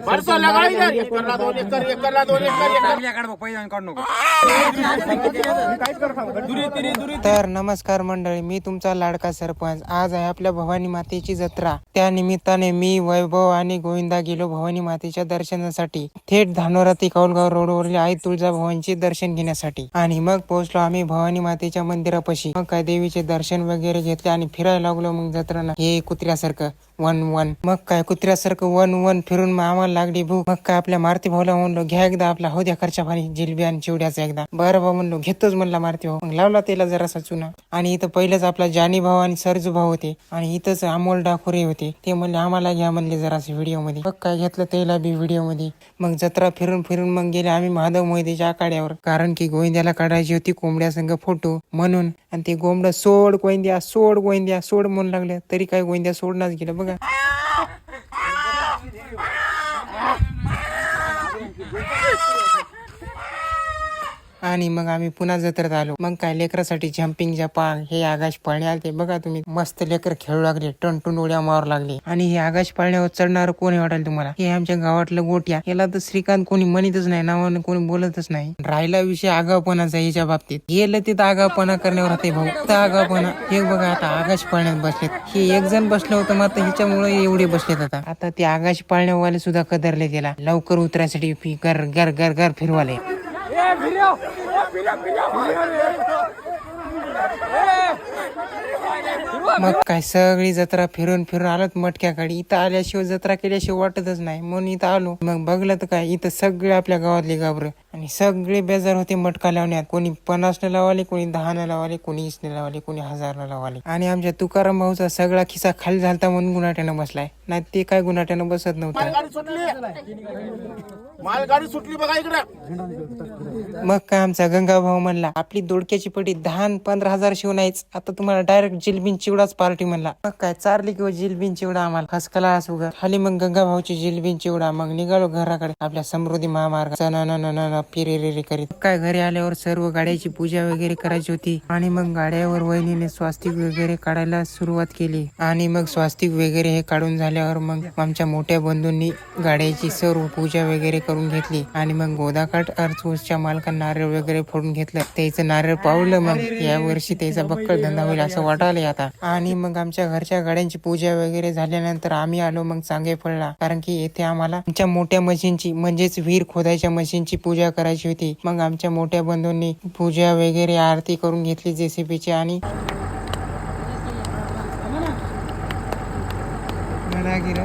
दोन दोन तर नमस्कार मंडळी मी तुमचा लाडका सरपंच. आज आहे आपल्या भवानी मातेची जत्रा. त्या निमित्ताने मी वैभव आणि गोविंदा गेलो भवानी मातेच्या दर्शनासाठी. थेट धानोरा ते कौलगाव रोडवरील आई तुळजाभवानीचे दर्शन घेण्यासाठी. आणि मग पोहोचलो आम्ही भवानी मातेच्या मंदिरापाशी. मग काय देवीचे दर्शन वगैरे घेतले आणि फिरायला लागलो मग जत्रा हे कुत्र्यासारखं. One one. मग काय कुत्र्यासारखं वन वन फिरून मग आम्हाला लागली भूक. मग काय आपल्या मारती भाऊला म्हणलो घ्या एकदा आपला हो द्या खर्चा पाणी जिलबी आणि चिवड्याचा एकदा. बरं भाऊ म्हणलो घेतोच म्हणला मारती भाऊ. मग लावला त्याला जरासा चुना. आणि इथं पहिलेच आपला जानी भाऊ आणि सरजू भाऊ होते. आणि इथंच अमोल डाकुरे होते. ते म्हणले आम्हाला घ्या म्हणले जरा व्हिडिओमध्ये मग काय घेतलं त्याला बी व्हिडिओमध्ये मग जत्रा फिरून फिरून मग गेले आम्ही महादेव मोहितेच्या आकाड्यावर कारण की गोविंद्याला काढायची होती कोंबड्या संघ फोटो म्हणून. आणि ते गोंबड सोड गोविंद्या सोड गोविंद्या सोड म्हणून लागले. तरी काय गोविंद्या सोडण्याच गेलं. बघा 그냥. आणि मग आम्ही पुन्हा जत्रेत आलो. मग काय लेकरासाठी जम्पिंग जपान हे आगाश पाळणे आले बघा तुम्ही मस्त लेकर खेळू लागले टनटून उड्या मारू लागले. आणि हे आगाश पाळण्यावर चढणार कोणी वाटेल तुम्हाला? हे आमच्या गावातलं गोट्या. याला तर श्रीकांत कोणी म्हणतच नाही नावानं कोणी बोलतच नाही. राहिला विषय आगावपणाचा याच्या बाबतीत. गेलं तिथं आगावपणा करण्यावर होते भाऊ. तर आगावपणा हे बघा आता आगाश पाळण्यात बसलेत. हे एक जण बसलं होतं मात्र ह्याच्यामुळे एवढे बसलेत आता. आता ते आगाश पाळण्यावाले सुद्धा कदरले गेला. लवकर उतरायसाठी गर गर गर गर फिरवाले. मग काय सगळी जत्रा फिरून फिरून आलोत मटक्याकडे. इथं आल्याशिवाय जत्रा केल्याशिवाय वाटतच नाही. म्हणून इथं आलो. मग बघलं तर काय इथं सगळे आपल्या गावातले गाबर. आणि सगळे बेजार होते मटका लावण्यात. कोणी पन्नास लावाले कोणी दहा लावाले कोणी वीस लावाले कोणी हजार लावाले. आणि आमच्या तुकाराम भाऊचा सगळा खिसा खाली झालता म्हणून गुन्हा बसलाय. नाही ते काय गुन्हाट्यानं बसत नव्हतं. सुटली. मालगाडी सुटली बघा इकडं. मग काय आमचा गंगा भाऊ म्हणला आपली दोडक्याची पटी दहा न पंधरा हजार शिव नाहीच आता तुम्हाला डायरेक्ट जिलबिन चिवडाच पार्टी म्हणला. मग काय चारली किंवा जिलबिन चिवडा आम्हाला. हसकला असू ग खाली मग गंगा भाऊची जिलबिन चिवडा. मग निघालो घराकडे. आपल्या समृद्धी महामार्ग. फिरे रे रे करीत. काय घरी आल्यावर सर्व गाड्याची पूजा वगैरे करायची होती. आणि मग गाड्यावर वहिनीने स्वास्तिक वगैरे काढायला सुरुवात केली. आणि मग स्वास्तिक वगैरे हे काढून झाल्यावर मग आमच्या मोठ्या बंधूंनी गाड्याची सर्व पूजा वगैरे करून घेतली आणि मग गोदाकाठ अर्थच्या मालकांना नारळ वगैरे फोडून घेतलं. त्याचं नारळ पावलं मग या वर्षी त्याचा बक्कळ धंदा होईल असं वाटायला आता. आणि मग आमच्या घरच्या गाड्यांची पूजा वगैरे झाल्यानंतर आम्ही आलो मग चांगे फळला. कारण की येथे आम्हाला आमच्या मोठ्या मशीनची म्हणजेच विहीर खोदायच्या मशीनची पूजा करायची होती. मग आमच्या मोठ्या बंधूंनी पूजा वगैरे आरती करून घेतली जेसीबीची आणि म्हणा की रे.